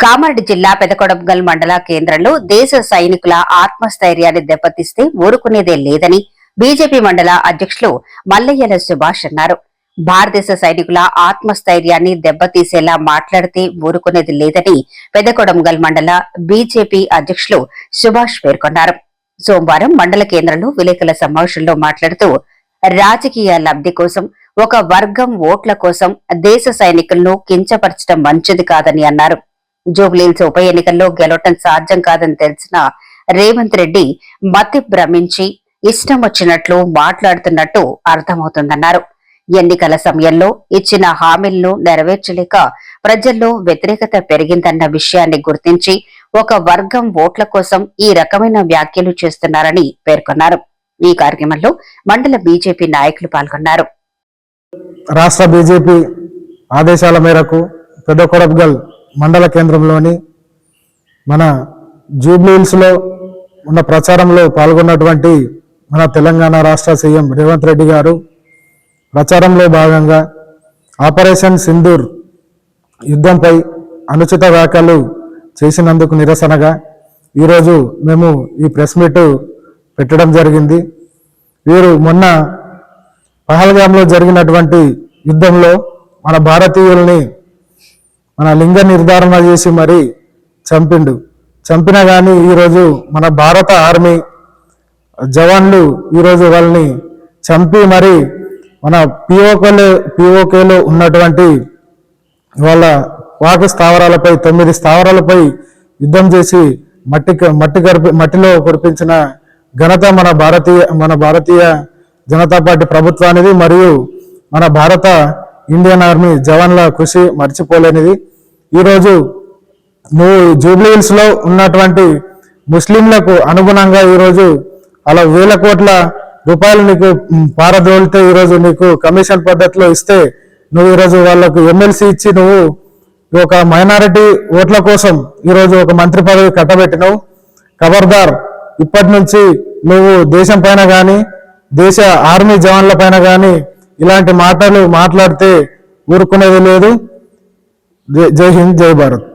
కామారెడ్డి జిల్లా పెదకొడంగల్ మండల కేంద్రంలో దేశ సైనికుల ఆత్మస్థైర్యాన్ని దెబ్బతీస్తే ఊరుకునేదే లేదని బీజేపీ మండల అధ్యక్షులు మల్లయ్యల సుభాష్ అన్నారు. భారతదేశ సైనికుల ఆత్మస్థైర్యాన్ని దెబ్బతీసేలా మాట్లాడితే ఊరుకునేది లేదని పెదకొడంగల్ మండల బీజేపీ అధ్యక్షులు సుభాష్ పేర్కొన్నారు. సోమవారం మండల కేంద్రంలో విలేకరుల సమావేశంలో మాట్లాడుతూ రాజకీయ లబ్ధి కోసం ఒక వర్గం ఓట్ల కోసం దేశ సైనికులను కించపరచడం మంచిది కాదని అన్నారు. జూబ్లీహిల్స్ ఉప ఎన్నికల్లో గెలవటం సాధ్యం కాదని తెలిసిన రేవంత్ రెడ్డి మతి భ్రమించి ఇష్టం వచ్చినట్లు మాట్లాడుతున్నట్టు అర్థమవుతుందన్నారు. ఎన్నికల సమయంలో ఇచ్చిన హామీలను నెరవేర్చలేక ప్రజల్లో వ్యతిరేకత పెరిగిందన్న విషయాన్ని గుర్తించి ఒక వర్గం ఓట్ల కోసం ఈ రకమైన వ్యాఖ్యలు చేస్తున్నారని పేర్కొన్నారు. ఈ కార్యక్రమంలో మండల బీజేపీ నాయకులు పాల్గొన్నారు. రాష్ట్ర బీజేపీ ఆదేశాల మేరకు పెద్ద మండల కేంద్రంలోని మన జూబ్లీహిల్స్లో ఉన్న ప్రచారంలో పాల్గొన్నటువంటి మన తెలంగాణ రాష్ట్ర సీఎం రేవంత్ రెడ్డి గారు ప్రచారంలో భాగంగా ఆపరేషన్ సింధూర్ యుద్ధంపై అనుచిత వ్యాఖ్యలు చేసినందుకు నిరసనగా ఈరోజు మేము ఈ ప్రెస్ మీట్ పెట్టడం జరిగింది. వీరు మొన్న పహల్గామ్లో జరిగినటువంటి యుద్ధంలో మన భారతీయుల్ని మన లింగ నిర్ధారణ చేసి మరి చంపిండు. చంపినా కానీ ఈరోజు మన భారత ఆర్మీ జవాన్లు ఈరోజు వాళ్ళని చంపి మరి మన పిఓకేలో పిఓకేలో ఉన్నటువంటి వాళ్ళ వాకు స్థావరాలపై తొమ్మిది స్థావరాలపై యుద్ధం చేసి మట్టి మట్టి గడిపి మట్టిలో కురిపించిన ఘనత మన భారతీయ మన భారతీయ జనతా పార్టీ ప్రభుత్వానిది మరియు మన భారత ఇండియన్ ఆర్మీ జవాన్ల కృషి మర్చిపోలేనిది. ఈరోజు నువ్వు జూబ్లీహిల్స్లో ఉన్నటువంటి ముస్లింలకు అనుగుణంగా ఈరోజు అలా వేల కోట్ల రూపాయలు నీకు పారదోలితే ఈరోజు నీకు కమిషన్ పద్ధతిలో ఇస్తే నువ్వు ఈరోజు వాళ్ళకు ఎమ్మెల్సీ ఇచ్చి నువ్వు ఒక మైనారిటీ ఓట్ల కోసం ఈరోజు ఒక మంత్రి పదవి కట్టబెట్టినావు. ఖబర్దార్ ఇప్పటి నుంచి నువ్వు దేశం పైన కానీ దేశ ఆర్మీ జవాన్ల పైన కానీ ఇలాంటి మాటలు మాట్లాడితే ఊరుకునేది లేదు. जय हिंद जय भारत।